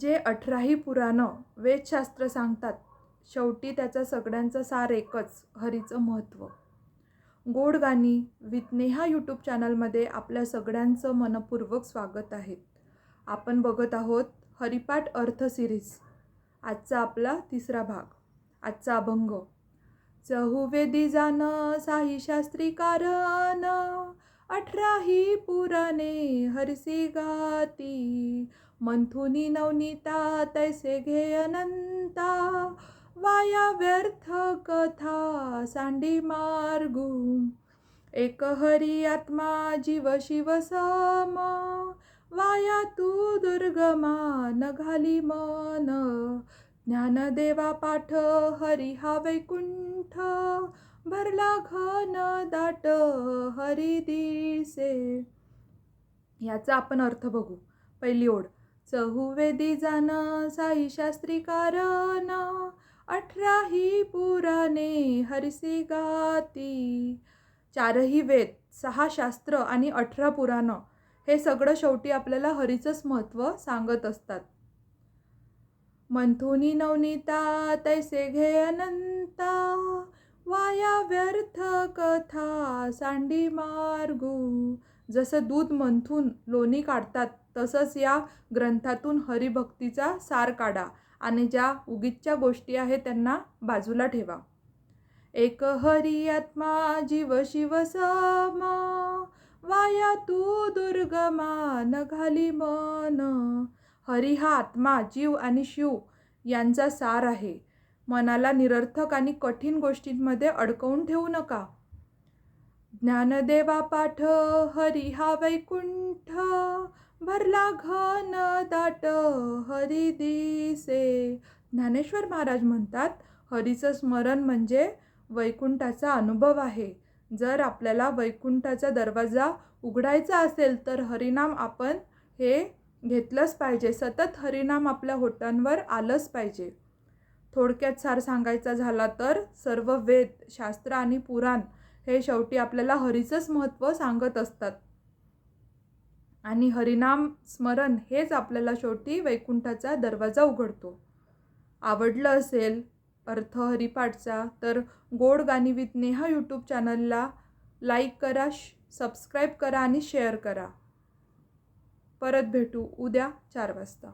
जे अठराही पुराणं वेदशास्त्र सांगतात शेवटी त्याचा सगळ्यांचा सार एकच हरीचं महत्त्व. गोड गाणी विथ नेहा यूट्यूब चॅनलमध्ये आपल्या सगळ्यांचं मनपूर्वक स्वागत आहे. आपण बघत आहोत हरिपाठ अर्थ सिरीज. आजचा आपला तिसरा भाग. आजचा अभंग. चहुवेदी जान साही शास्त्री कारण अठराही पुराणे हरसी गाती मंथुनी नवनीता तैसे घे अनंता वाया व्यर्थ कथा सांडी मार्गू। एक हरी आत्मा जीव शिव सम वाया तू दुर्गमा न घाली मन। ज्ञानदेवा पाठ हरी हा वैकुंठ भरला घन दाट हरी दिसे। याचा आपण अर्थ बघू पहिली ओढ. चहुवेदी जाना साई शास्त्री कारण अठराही पुराणे हरसी गाती. चारही वेद सहा शास्त्र आणि अठरा पुराणं हे सगळं शेवटी आपल्याला हरीचंच महत्त्व सांगत असतात. मंथुनी नवनीता तैसे घे अनंता वाया व्यर्थ कथा सांडी मार्गू जसं दूध मंथून लोणी काढतात तसंच या ग्रंथातून हरिभक्तीचा सार काढा आणि ज्या उगीचच्या गोष्टी आहेत त्यांना बाजूला ठेवा. एक हरी आत्मा जीव शिव सम वाया तू दुर्गमान घाली मन. हरी हा आत्मा जीव आणि शिव यांचा सार आहे. मनाला निरर्थक आणि कठीण गोष्टींमध्ये अडकवून ठेवू नका. ज्ञानदेवा पाठ हरी हा वैकुंठ भरला घन दाट हरी दिसे ज्ञानेश्वर महाराज म्हणतात हरीचं स्मरण म्हणजे वैकुंठाचा अनुभव आहे. जर आपल्याला वैकुंठाचा दरवाजा उघडायचा असेल तर हरिनाम आपण हे घेतलंच पाहिजे. सतत हरिनाम आपल्या होटांवर आलंच पाहिजे. थोडक्यात सार सांगायचा झाला तर सर्व वेद शास्त्र आणि पुराण हे शेवटी आपल्याला हरीचंच महत्त्व सांगत असतात. आणि हरिनाम स्मरण हेच आपल्याला शेवटी वैकुंठाचा दरवाजा उघडतो. आवडलं असेल अर्थ हरिपाठचा तर गोड गाणी विथ नेहा यूट्यूब चॅनलला लाईक करा सबस्क्राईब करा आणि शेअर करा. परत भेटू उद्या चार वाजता.